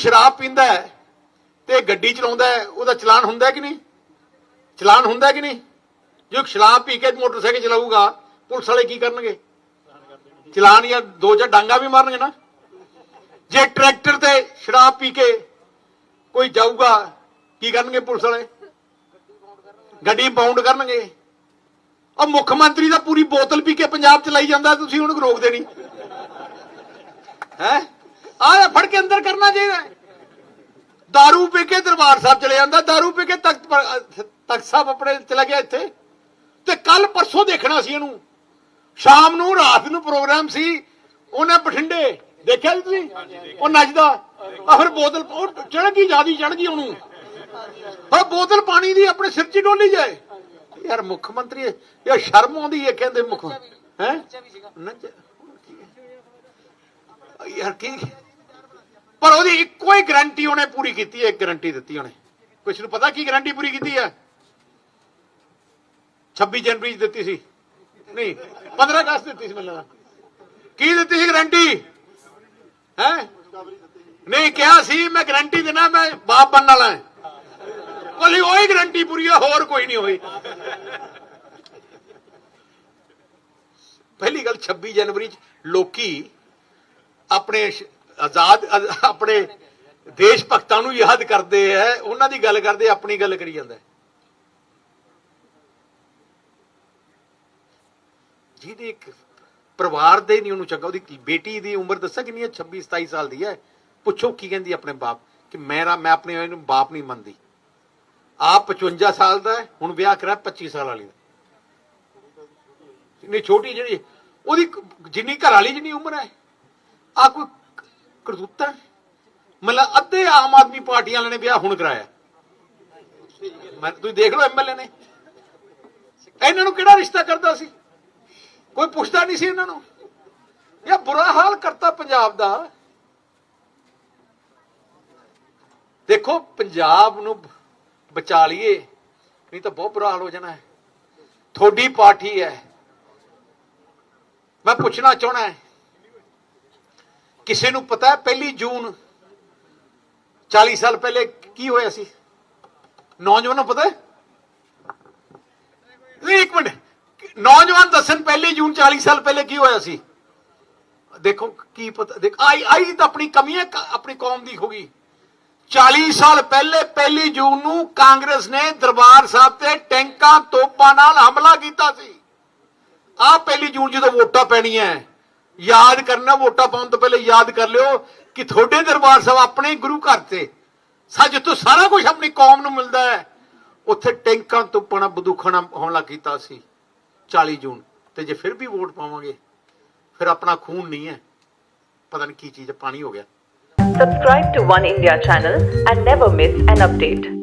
ਸ਼ਰਾਬ ਪੀਂਦਾ ਹੈ ਤੇ ਗੱਡੀ ਚਲਾਉਂਦਾ ਹੈ, ਉਹਦਾ ਚਲਾਨ ਹੁੰਦਾ ਕਿ ਨਹੀਂ? ਚਲਾਨ ਹੁੰਦਾ ਕਿ ਨਹੀਂ? ਜੋ ਸ਼ਰਾਬ ਪੀ ਕੇ ਮੋਟਰਸਾਈਕਲ ਚਲਾਊਗਾ, ਪੁਲਿਸ ਵਾਲੇ ਕੀ ਕਰਨਗੇ? ਚਲਾਨ ਜਾਂ ਦੋ ਚਾਰ ਡਾਂਗਾ ਵੀ ਮਾਰਨਗੇ ਨਾ? ਜੇ ਟਰੈਕਟਰ ਤੇ ਸ਼ਰਾਬ ਪੀ ਕੇ ਕੋਈ ਜਾਊਗਾ, ਕੀ ਕਰਨਗੇ ਪੁਲਿਸ ਵਾਲੇ? ਗੱਡੀ ਬਾਉਂਡ ਕਰਨਗੇ। ਉਹ ਮੁੱਖ ਮੰਤਰੀ ਦਾ ਪੂਰੀ ਬੋਤਲ ਪੀ ਕੇ ਪੰਜਾਬ ਚ ਲਈ ਜਾਂਦਾ, ਤੁਸੀਂ ਉਹਨੂੰ ਰੋਕਦੇ ਨਹੀਂ। ਹੈ? ਆਹ ਫੜ ਕੇ ਅੰਦਰ ਕਰਨਾ ਚਾਹੀਦਾ ਹੈ। ਪੀ ਕੇ ਦਰਬਾਰ ਸਾਹਿਬ ਚਲੇ ਜਾਂਦਾ ਦਾਰੂ ਪੀ ਕੇ ਤਖਤ ਤਖਤ ਸਾਹਿਬ ਆਪਣੇ ਚਲਾ ਗਿਆ ਇੱਥੇ। ਤੇ ਕੱਲ ਪਰਸੋਂ ਦੇਖਣਾ ਸੀ ਇਹਨੂੰ। ਸ਼ਾਮ ਨੂੰ, ਰਾਤ ਨੂੰ ਪ੍ਰੋਗਰਾਮ ਸੀ, ਉਹਨੇ ਬਠਿੰਡੇ, ਦੇਖਿਆ ਜੀ ਤੁਸੀਂ? ਉਹ ਨੱਚਦਾ। ਆ ਫਿਰ ਬੋਤਲ, ਉਹ ਚੜ ਗਈ, ਜਿਆਦੀ ਚੜ ਗਈ ਉਹਨੂੰ। ਹਾਂ ਬੋਤਲ ਪਾਣੀ ਦੀ ਆਪਣੇ ਸਿਰ 'ਚ ਡੋਲੀ ਜਾਏ। ਯਾਰ ਮੁੱਖ ਮੰਤਰੀ ਯਾਰ ਸ਼ਰਮ ਆਉਂਦੀ ਹੈ ਕਹਿੰਦੇ ਮੁੱਖ। ਹੈ? ਯਾਰ ਕੀ ਪਰ ਉਹਦੀ ਇੱਕੋ ਹੀ ਗਾਰੰਟੀ ਉਹਨੇ ਪੂਰੀ ਕੀਤੀ ਹੈ, ਇੱਕ ਗਾਰੰਟੀ ਦਿੱਤੀ ਉਹਨੇ। ਕੁਛ ਨੂੰ ਪਤਾ ਕੀ ਗਾਰੰਟੀ ਪੂਰੀ ਕੀਤੀ ਹੈ? 26 ਜਨਵਰੀ 'ਚ ਦਿੱਤੀ ਸੀ। ਨਹੀਂ 15 ਅਗਸਤ ਦਿੱਤੀ ਸੀ ਮੈਨੂੰ। ਲੱਗਦਾ ਕੀ ਦਿੱਤੀ ਸੀ ਗਾਰੰਟੀ ਹੈ? ਨਹੀਂ, ਕਿਹਾ ਸੀ, ਮੈਂ ਗਾਰੰਟੀ ਦੇਣਾ ਮੈਂ ਬਾਪ ਬਣਨ ਵਾਲਾ ਹਾਂ। ਕੋਲੀ ਉਹੀ ਗਾਰੰਟੀ ਪੂਰੀ ਹੈ ਹੋਰ ਕੋਈ ਨਹੀਂ ਹੋਈ। ਪਹਿਲੀ ਗੱਲ 26 ਜਨਵਰੀ 'ਚ ਲੋਕੀ ਆਪਣੇ ਆਜ਼ਾਦ ਆਪਣੇ ਦੇਸ਼ ਭਗਤਾਂ ਨੂੰ ਯਾਦ ਕਰਦੇ ਐ ਉਹਨਾਂ ਦੀ ਗੱਲ ਕਰਦੇ, ਆਪਣੀ ਗੱਲ ਕਰੀ ਜਾਂਦਾ ਜਿਹਦੇ ਇੱਕ ਪਰਿਵਾਰ ਦੇ ਨਹੀਂ, ਉਹਨੂੰ ਚੰਗਾ, ਉਹਦੀ ਬੇਟੀ ਦੀ ਉਮਰ ਦੱਸਾਂ ਕਿੰਨੀ ਹੈ? 26 27 ਸਾਲ ਦੀ ਹੈ। ਪੁੱਛੋ ਕੀ ਕਹਿੰਦੀ ਆਪਣੇ ਬਾਪ, ਕਿ ਮੇਰਾ, ਮੈਂ ਆਪਣੇ ਇਹਨੂੰ ਬਾਪ ਨਹੀਂ ਮੰਨਦੀ। ਆਪ 55 ਸਾਲ ਦਾ ਹੈ, ਹੁਣ ਵਿਆਹ ਕਰਾ 25 ਸਾਲ ਵਾਲੀ ਦਾ। ਨਹੀਂ ਛੋਟੀ ਜਿਹੜੀ, ਉਹਦੀ ਜਿੰਨੀ ਘਰ ਵਾਲੀ ਜਿੰਨੀ ਉਮਰ ਹੈ ਆ ਕੋਈ ਕਰਤੂਤਾ ਮਤਲਬ ਅੱਧੇ ਆਮ ਆਦਮੀ ਪਾਰਟੀ ਵਾਲਿਆਂ ਨੇ ਵਿਆਹ ਹੁਣ ਕਰਾਇਆ। ਮੈਂ ਤੁਸੀਂ ਦੇਖ ਲਓ ਐਮਐਲਏ ਨੇ। ਇਹਨਾਂ ਨੂੰ ਕਿਹੜਾ ਰਿਸ਼ਤਾ ਕਰਦਾ ਸੀ? ਕੋਈ ਪੁੱਛਦਾ ਨਹੀਂ ਸੀ ਇਹਨਾਂ ਨੂੰ। ਇਹ ਬੁਰਾ ਹਾਲ ਕਰਤਾ ਪੰਜਾਬ ਦਾ। ਦੇਖੋ, ਪੰਜਾਬ ਨੂੰ ਬਚਾ ਲਈਏ, ਨਹੀਂ ਤਾਂ ਬਹੁਤ ਬੁਰਾ ਹਾਲ ਹੋ ਜਾਣਾ ਹੈ। ਤੁਹਾਡੀ ਪਾਰਟੀ ਹੈ। ਮੈਂ ਪੁੱਛਣਾ ਚਾਹਣਾ ਹੈ ਕਿਸੇ ਨੂੰ ਪਤਾ ਹੈ ਪਹਿਲੀ ਜੂਨ? 40 ਸਾਲ ਪਹਿਲੇ ਕੀ ਹੋਇਆ ਸੀ? ਨੌਜਵਾਨਾਂ ਨੂੰ ਪਤਾ ਹੈ? ਨਹੀਂ, ਇੱਕ ਮਿੰਟ। ਨੌਜਵਾਨ ਦੱਸਣ ਪਹਿਲੀ ਜੂਨ 40 ਸਾਲ ਪਹਿਲੇ ਕੀ ਹੋਇਆ ਸੀ? ਦੇਖੋ ਕੀ ਪਤਾ, ਦੇਖ, ਆਈ ਆਈ ਤਾਂ ਆਪਣੀ ਕਮੀ ਹੈ ਆਪਣੀ ਕੌਮ ਦੀ ਹੋਗੀ 40 ਸਾਲ ਪਹਿਲੇ, ਪਹਿਲੀ ਜੂਨ ਨੂੰ ਕਾਂਗਰਸ ਨੇ ਦਰਬਾਰ ਸਾਹਿਬ ਤੇ ਟੈਂਕਾਂ ਤੋਪਾਂ ਨਾਲ ਹਮਲਾ ਕੀਤਾ ਸੀ। ਆ ਪਹਿਲੀ ਜੂਨ ਜਦੋਂ ਵੋਟਾਂ ਪੈਣੀਆਂ ਯਾਦ ਕਰਨਾ, ਵੋਟਾਂ ਪਾਉਣ ਤੋਂ ਪਹਿਲੇ ਯਾਦ ਕਰ ਲਿਓ ਕਿ ਤੁਹਾਡੇ ਦਰਬਾਰ ਸਾਹਿਬ ਆਪਣੇ ਗੁਰੂ ਘਰ ਤੇ ਸੱਜ ਤੋਂ ਸਾਰਾ ਕੁਝ ਆਪਣੀ ਕੌਮ ਨੂੰ ਮਿਲਦਾ ਹੈ। ਉੱਥੇ ਟੈਂਕਾਂ ਤੋਪਾਂ ਨਾਲ ਬੰਦੂਕਾਂ ਹਮਲਾ ਕੀਤਾ ਸੀ 40 ਜੂਨ ਤੇ ਜੇ ਫਿਰ ਵੀ ਵੋਟ ਪਾਵਾਂਗੇ, ਫਿਰ ਆਪਣਾ ਖੂਨ ਨਹੀਂ ਹੈ। ਪਤਾ ਨਹੀਂ ਕੀ ਚੀਜ਼ ਪਾਣੀ ਹੋ ਗਿਆ। Subscribe to One India channel and never miss an update.